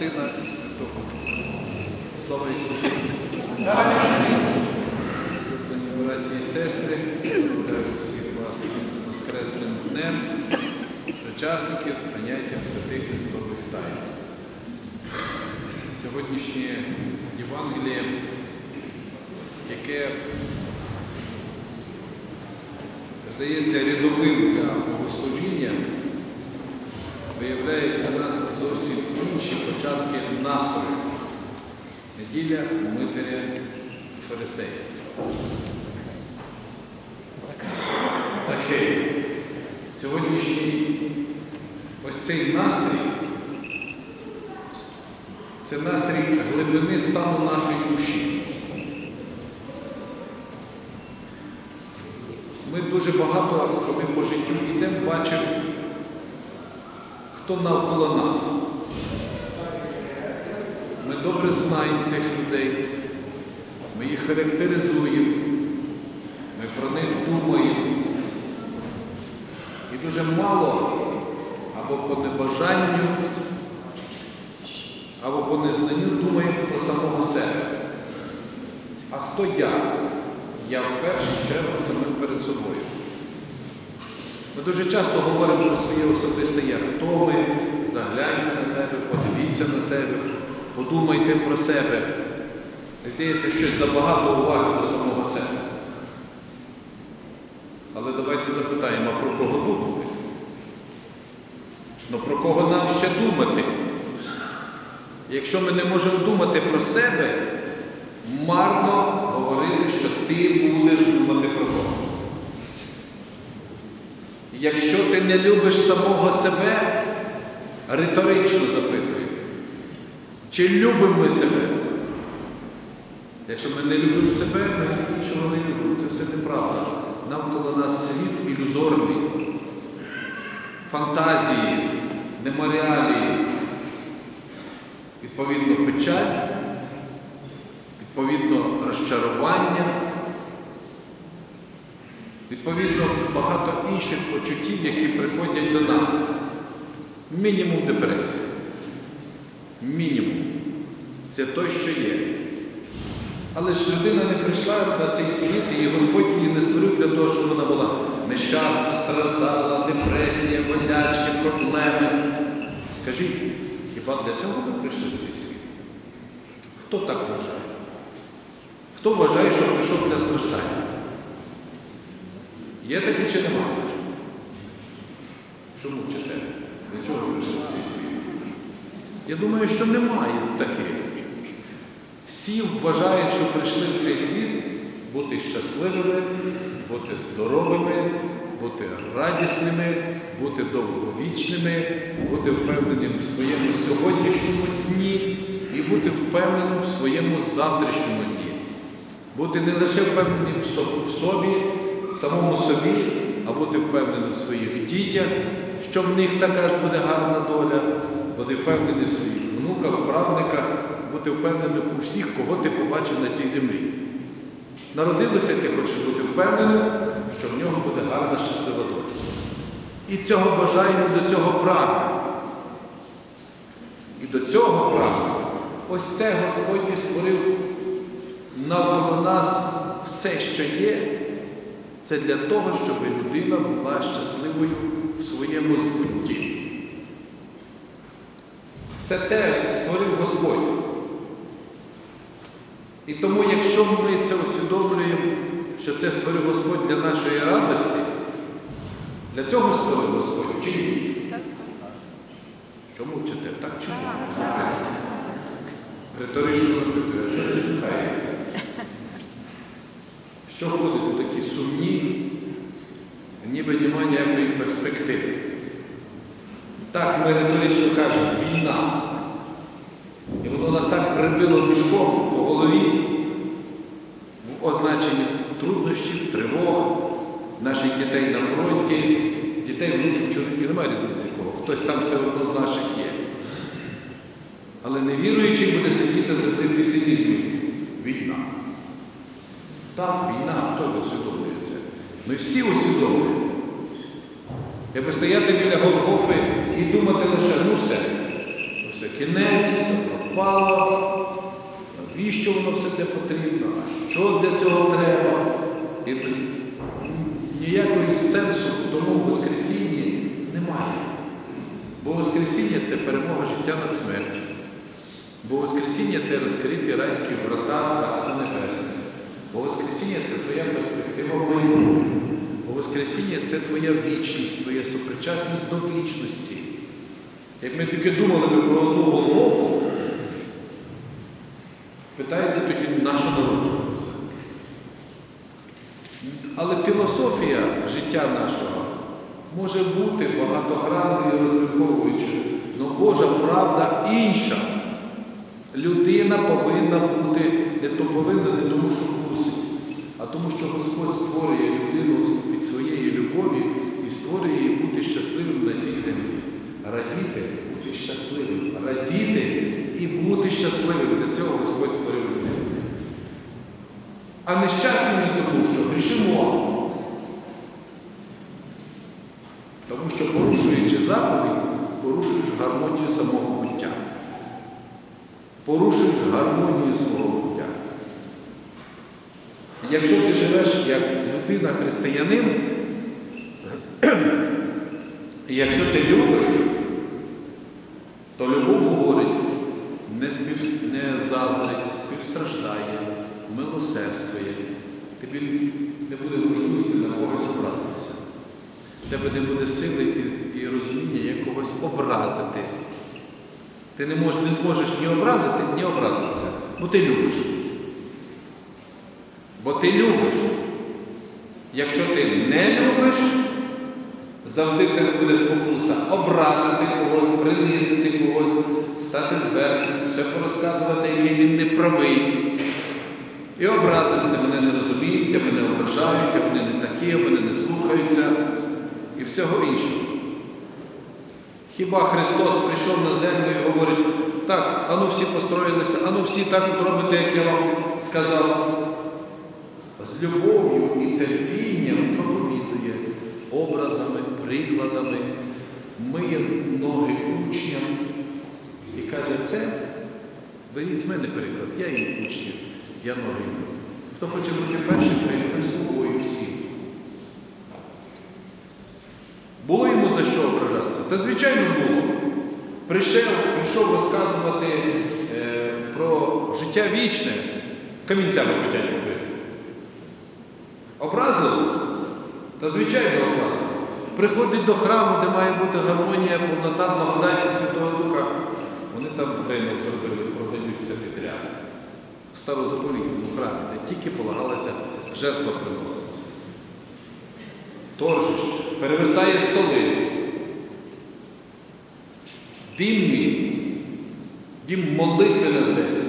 Сина і Святого. Слава Ісусу Христу! Люблені браті і сестри, вітаю всіх вас з Воскресним днем, причасників з прийняттям святих Христових тайн. Сьогоднішнє Євангеліє, яке здається рядовим для богослужіння, виявляє для нас зовсім інші початки настрою. Неділя Митаря Фарисея. Закей. Сьогоднішній ось цей настрій це настрій глибини стану нашої душі. Ми дуже багато, коли по життю йдемо, бачимо, хто навколо нас. Ми добре знаємо цих людей, ми їх характеризуємо, ми про них думаємо. І дуже мало або по небажанню, або по незнанню думаємо про самого себе. А хто я? Я в першу чергу самим перед собою. Ми дуже часто говоримо про своє особисте я. Хто ми? Загляньте на себе, подивіться на себе, подумайте про себе. Здається, щось забагато уваги до самого себе. Але давайте запитаємо, а про кого думати? Ну про кого нам ще думати? Якщо ми не можемо думати про себе, марно говорити, що ти будеш думати про когось. Якщо ти не любиш самого себе, риторично запитую, чи любимо ми себе? Якщо ми не любимо себе, ми нічого не любимо. Це все неправда. Навколо нас світ ілюзорний, фантазії, неморіалії, відповідно, печаль, відповідно, розчарування, відповідно, багато інших почуттів, які приходять до нас. Мінімум депресії. Мінімум. Це той, що є. Але ж людина не прийшла на цей світ, і Господь її не створив для того, щоб вона була нещасна, страждала, депресія, болячки, проблеми. Скажіть, хіба для цього ми прийшли в цей світ? Хто так вважає? Хто вважає, що прийшов для страждання? Є такі чи немає? Що мовчите? Для чого ви в цей світ? Я думаю, що немає таких. Всі вважають, що прийшли в цей світ бути щасливими, бути здоровими, бути радісними, бути довговічними, бути впевненим в своєму сьогоднішньому дні і бути впевненим в своєму завтрашньому дні. Бути не лише впевненим в собі, самому собі, а бути впевненим в своїх дітях, що в них така ж буде гарна доля, бути впевнений в своїх внуках, правниках, бути впевненим у всіх, кого ти побачив на цій землі. Народилося, ти хочеш бути впевненим, що в нього буде гарна, щаслива доля. І цього бажаємо, до цього прагнемо. І до цього прагнемо. Ось це Господь і створив навколо нас все, що є. Це для того, щоб людина була щасливою в своєму збутті. Все те створив Господь. І тому, якщо ми це усвідомлюємо, що це створив Господь для нашої радості, для цього створив Господь чи ні? Чому вчите? Так ні? Риторично запитую, а чому не слухаєтеся? Що входить у такі сумні, ніби немає ніякої перспективи? Так, ми риторично кажемо війна. І воно нас так прибило мішком по голові в означенні труднощів, тривог, наших дітей на фронті, дітей, внуків, чоловіків, немає різниці кого. Хтось там все одно з наших є. Але невіруючий буде сидіти за тим песимізмом. Війна. Так, війна, хто усвідомлює це? Ми всі усвідомлюємо. Якби стояти біля Голгофи і думати лише, ну все, все кінець, все пропало. Навіщо воно все це потрібно? А що для цього треба? І без ніякого сенсу тому Воскресінні немає. Бо Воскресіння це перемога життя над смертю. Бо Воскресіння це розкриті райські врата в Царство Небесне. Бо Воскресіння це твоя перспектива майбутнього. Бо Воскресіння це твоя вічність, твоя сопричасність до вічності. Як ми тільки думали би про одну голову, питається тоді наша народжуватися. Але філософія життя нашого може бути багатогранною і розмірковуючою, але Божа правда інша. Людина повинна бути не то повинна, не тому, що а тому, що Господь створює людину від своєї любові і створює її бути щасливим на цій землі. Радіти, бути щасливим, радіти і бути щасливим. Для цього Господь створив людину. А нещасними тому, що грішимо. Тому що порушуючи заповідь, порушуєш гармонію самого буття. Порушуєш гармонію свого. Якщо ти живеш як людина християнин, якщо ти любиш, то любов говорить, не, спів, не заздрить, співстраждає, милосердствує. Тобі не буде можливості на когось образитися. Тебе не буде сили і, і розуміння як когось образити. Ти не, мож, не зможеш ні образити, ні образитися, бо ти любиш. Бо ти любиш. Якщо ти не любиш, завжди в тебе буде спокуса образити когось, принизити когось, стати зверху, все порозказувати, який він не правий. І образиться, мене не розуміють, мене ображають, вони не такі, мене не слухаються і всього іншого. Хіба Христос прийшов на землю і говорить, так, ану всі построїлися, ану всі так робите, як я вам сказав. З любов'ю і терпінням проповідує образами, прикладами, миє ноги учням і каже, це беріть з мене приклад, я їм учнів, я ноги. Хто хоче бути першим, хай ми собою всі. Було йому за що ображатися? Та звичайно було. Прийшов, прийшов розказувати е, про життя вічне, камінцями хотять Та звичайно образливо. Приходить до храму, де має бути гармонія, повнота, благодаті Святого Духа. Вони там ринок зробили, продаються підряд. В старозаповітному храмі, де тільки полагалася жертва приноситься. Торжище, перевертає столи. Дім мій, дім молитви називається.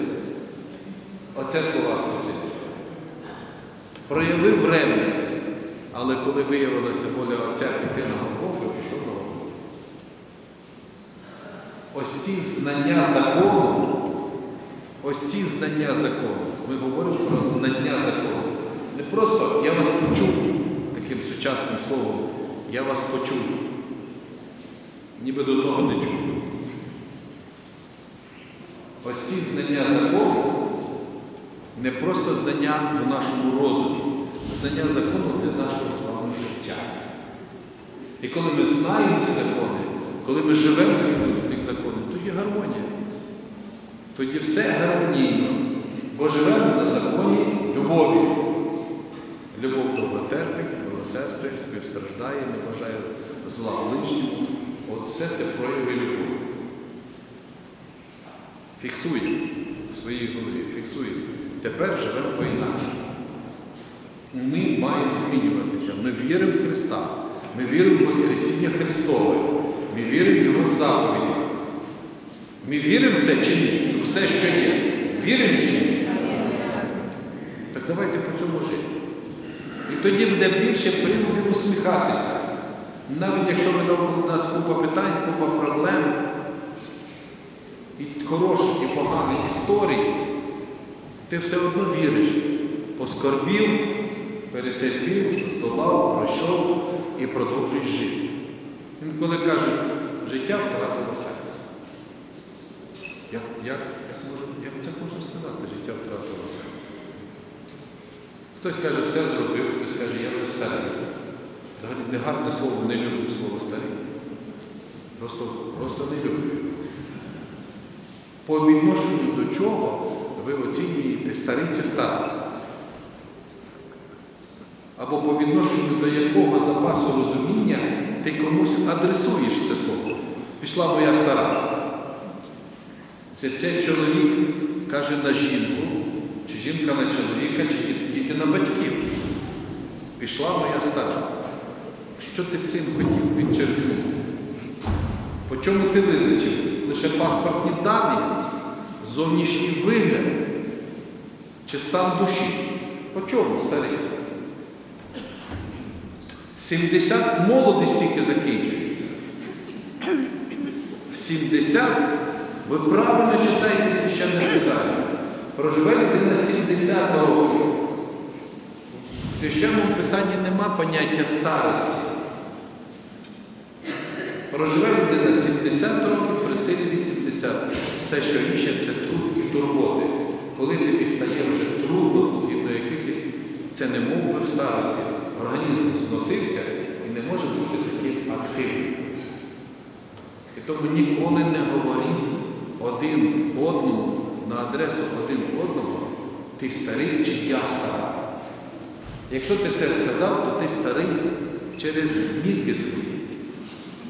Оце слова Спасителя. Проявив ревність, але коли виявилася воля Отця піти на Голгофу, пішов на Голгофу. Ось ці знання закону, ось ці знання закону. Ми говоримо про знання закону. Не просто я вас почув таким сучасним словом, я вас почув. Ніби до того не чув. Ось ці знання закону не просто знання в нашому розумі, знання закону для нашого з вами життя. І коли ми знаємо ці закони, коли ми живемо згідно з тих законів, тоді гармонія. Тоді все гармонійно, бо живемо на законі любові. Любов довго терпить, милосердствує, співстраждає, не бажає зла ближньому. От все це прояви любові. Фіксуємо в своїй голові, фіксуємо. Тепер живемо по-інакшому. Ми маємо змінюватися. Ми віримо в Христа. Ми віримо в Воскресіння Христове. Ми віримо в Його заповіді. Ми віримо в це чи ні? Що все, що є. Віримо чи ні? Так давайте по цьому жити. І тоді буде більше приводів усміхатися. Навіть якщо ми навколо нас купа питань, купа проблем, і хороших, і поганих історій, ти все одно віриш. Поскорбів, перетерпів, здолав, пройшов і продовжуєш жити. Інколи кажуть, життя втратило сенс. Як, як, як, може, як це можна сказати? Життя втратило сенс. Хтось каже, все зробив, хтось каже, я вже старий. Взагалі не гарне слово, не люблю слово старий. Просто, просто не люблю. По відношенню до чого ви оцінюєте старий чи старий? Або по відношенню до якого запасу розуміння ти комусь адресуєш це слово. Пішла моя стара. Це цей чоловік каже на жінку, чи жінка на чоловіка, чи діти на батьків. Пішла моя стара. Що ти цим хотів підчеркнути? По чому ти визначив? Лише паспортні дані, зовнішній вигляд чи стан душі? По чому старий? 70 молодість тільки закінчується. В 70 ви правильно читаєте священне писання. Проживе людина 70 років. В священному писанні нема поняття старості. Проживе людина 70 років, при силі 80. Все, що інше це труд турботи. Коли тобі стає вже трудно, згідно якихось, це не мов би в старості. Організм зносився і не може бути таким активним. І тому ніколи не говоріть один одному на адресу один одному, ти старий чи я стара. Якщо ти це сказав, то ти старий через мізки свої.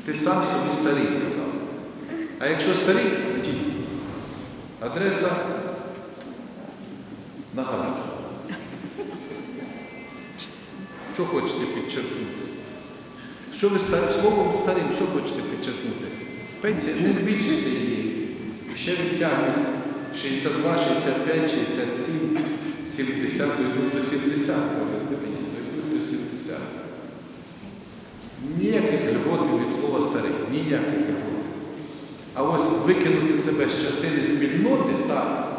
Ти сам собі старий сказав. А якщо старий, тоді адреса на Що хочете підчеркнути? Що ви словом старим, що хочете підчеркнути? Пенсія не збільшиться її. І ще відтягнуть 62, 65, 67, 70, дойдуть до 70. Повірте мені, дойдуть до 70. Ніяких льготів від слова старий, ніяких льготів. А ось викинути себе з частини спільноти, так.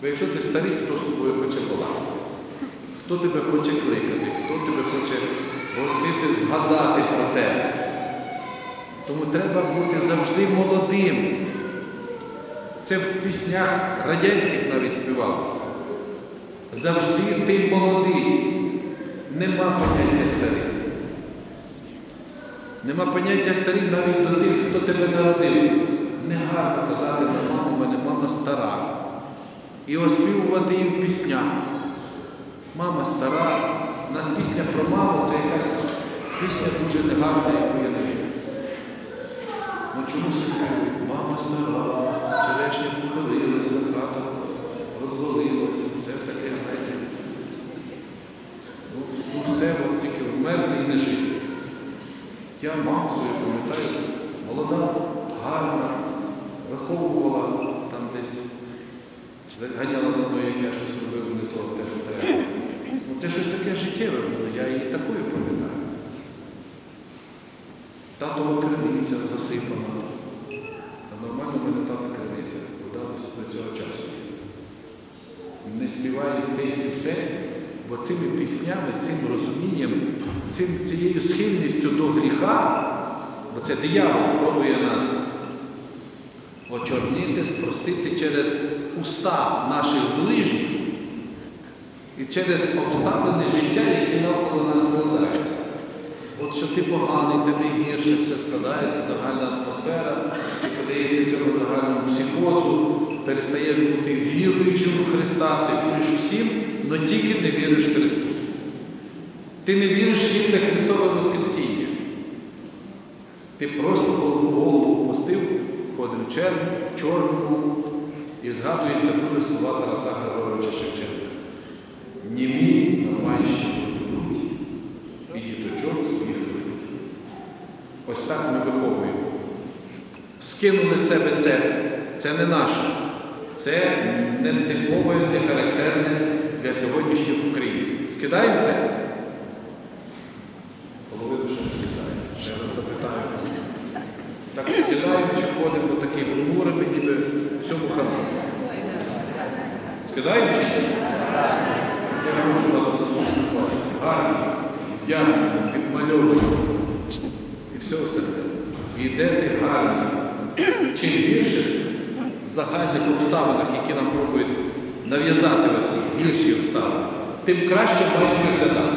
Бо якщо ти старий, хто з тобою хоче балакати? Хто тебе хоче кликати, хто тебе хоче гостити, згадати про тебе. Тому треба бути завжди молодим. Це в піснях радянських навіть співалося. Завжди ти молодий. Нема поняття старий. Нема поняття старий навіть до тих, хто тебе народив. Негарно казати на маму, мене мама стара. І оспівувати її в. Мама стара. У нас пісня про маму це якась пісня дуже негарна, яку я не люблю. Ну чомусь скажуть, мама стара, черешня похилилася, хата розвалилася, все таке, знаєте. Ну, ну все, от тільки вмерти і не жити. Я маму свою пам'ятаю, молода, гарна, виховувала там десь, ганяла за мною, як я щось робив не то, те, що треба. Це щось таке життєве було, я її такою пам'ятаю. Татова криниця засипана. Та нормально в мене тата криниця, вдалося до цього часу. Не співають тих пісень, бо цими піснями, цим розумінням, цим, цією схильністю до гріха, бо це диявол пробує нас очорнити, спростити через уста наших ближніх і через обставини життя, які навколо нас складаються. От що ти поганий, тебе гірше, все складається, загальна атмосфера, ти подаєшся цьому загальному психозу, перестаєш бути віруючим в Христа, ти віриш всім, але тільки не віриш Христу. Ти не віриш всім на Христове Воскресіння. Ти просто голову опустив, ходив в червні, в чорному, і згадується дуже слова Тараса Григоровича Шевченка. Німі майщі будуть, і діточок своїх. Ось так ми виховуємо. Скинули з себе це, це не наше. Це не типове, не характерне для сьогоднішніх українців. Скидаємо це? Половину ще не скидаємо. Ще раз запитаю. Так скидаємо чи ходимо такий понурими, ніби всьому хану. Скидаємо чи ні? Я не хочу вас наступно бачити. Гарні, вдягнені, підмальовані. І все остальне. Йдете гарні. Чим більше загальних обставинах, які нам пробують нав'язати оці гірші обставини, тим краще має виглядати.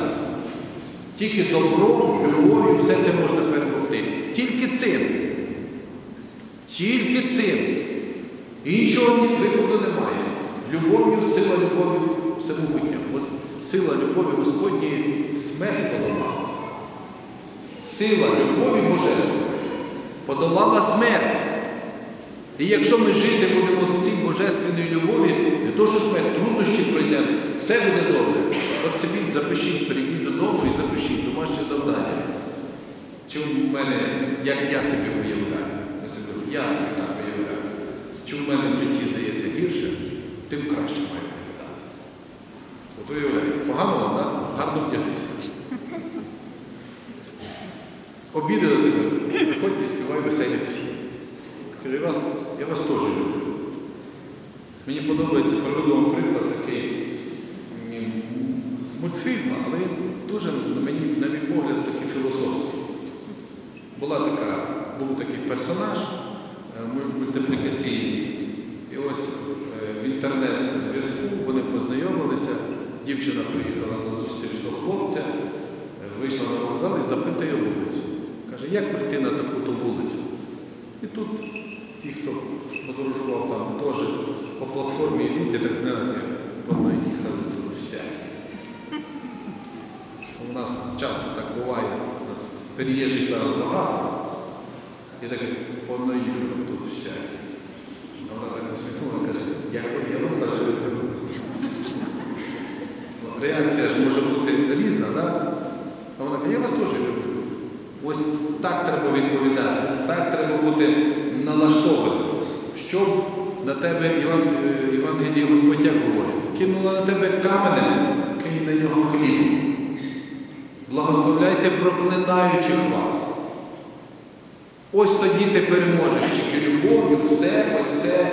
Тільки добром, любов'ю все це можна перемогти. Тільки цим. Тільки цим. Іншого виходу немає. Любов'ю, сила любові всемогутня. От Сила любові Господньої смерть подолала. Сила любові Божественної подолала смерть. І якщо ми жити будемо в цій божественній любові, не то, що смерть, труднощі пройдемо, все буде добре. От собі запишіть, прийдіть додому і запишіть домашнє завдання. Чи в мене, як я собі уявляю, я собі- так уявляю, чи в мене в житті здається гірше, тим краще має. От уявляю, погано вам, так? Гарно вдягнися. Обідали тебе, приходьте і співай веселі пісні. Каже, я вас, я вас теж люблю. Мені подобається, приведу вам приклад такий з мультфільму, але дуже мені, на мій погляд, такий філософський. Була така, був такий персонаж е, мультиплікаційний. І ось е, в інтернет-зв'язку вони познайомилися, дівчина приїхала на зустріч до хлопця, е, вийшла на вокзал і запитує вулицю. Каже, як прийти на таку-то вулицю? І тут ті, хто подорожував там теж по платформі йдуть, я так знаєте, понаїхали тут всякі. У нас часто так буває, у нас переїжджих зараз багато, і так понаїхали тут всякі. Вона так усміхнула, каже, я, я вас. Ну, Реакція ж може бути різна, так? А вона каже, я вас теж люблю. Ось так треба відповідати, так треба бути налаштованим, щоб на тебе Іван, е, Євангеліє Господь як говорить, кинула на тебе каменем, кинь на нього хліб. Благословляйте проклинаючих вас. Ось тоді ти переможеш тільки любов'ю, все ось це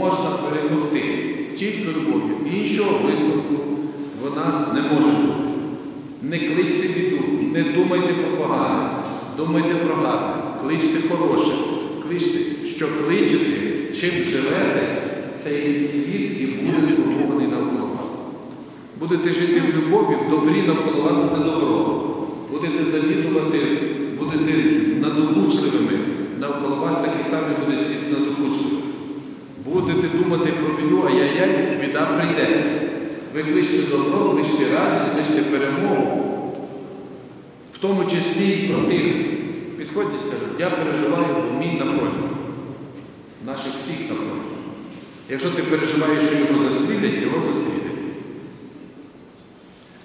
можна перемогти. Тільки любов'ю. Іншого висновку в нас не може бути. Не кличте біду, не думайте про погане, думайте про гарне, кличте хороше, кличте, що кличете, чим живете, цей світ і буде сформований навколо вас. Будете жити в любові, в добрі навколо вас буде добро. Будете завідувати, будете надокучливими, навколо вас такий самий буде світ надокучливий. Будете думати про біду, ай-яй-яй, біда прийде. Ви кличте добро, кличте радість, кличте перемогу. В тому числі і про тих підходять, кажуть, я переживаю, бо мій на фронті. Наших всіх на фронті. Якщо ти переживаєш, що його застрілять, його застрілять.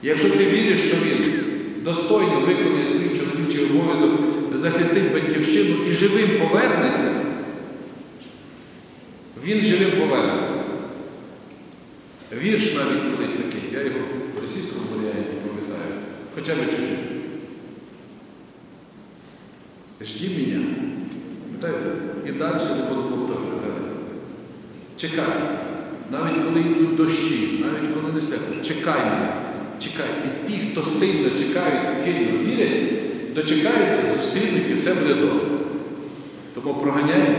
Якщо ти віриш, що він достойно виконує свій чоловічий обов'язок, захистить батьківщину і живим повернеться, він живим повернеться. Вірш навіть колись такий, я його в російському варіанті пам'ятаю, хоча б чуть-чуть. Жди мене. Пам'ятаєте? І далі не буду повторювати. Чекай. Навіть коли йдуть дощі, навіть коли не свято, чекай мене. Чекай. І ті, хто сильно чекають, сильно вірять, дочекаються, зустрінуть і все буде добре. Тому проганяй,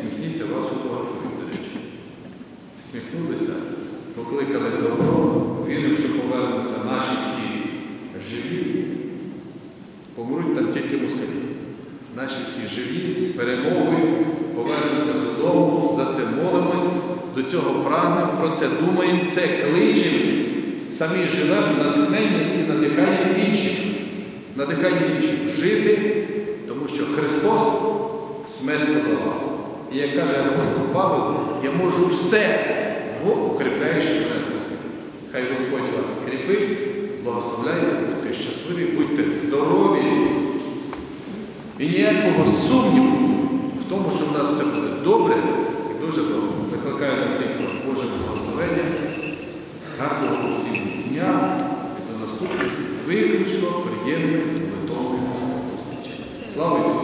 сміхніться, вас фотографують, до речі. Сміхнулися, покликали добро, віримо, що повернуться наші всі живі, помруть там тільки москалі. Наші всі живі, з перемогою, повернуться додому, за це молимось, до цього прагнемо, про це думаємо, це кличемо, самі живемо натхненням і надихаємо інших. Надихаємо інших жити, тому що Христос смерть подолав. І як каже апостол Павло, я можу все в укріпляючій мене. Хай Господь вас кріпить, благословляйте, будьте щасливі, будьте здорові. І ніякого сумніву в тому, що в нас все буде добре і дуже добре. Закликаю на всіх Боже благословення, гарного усім дня і до наступних виключно приємних молитовних зустрічей. Слава Ісусу!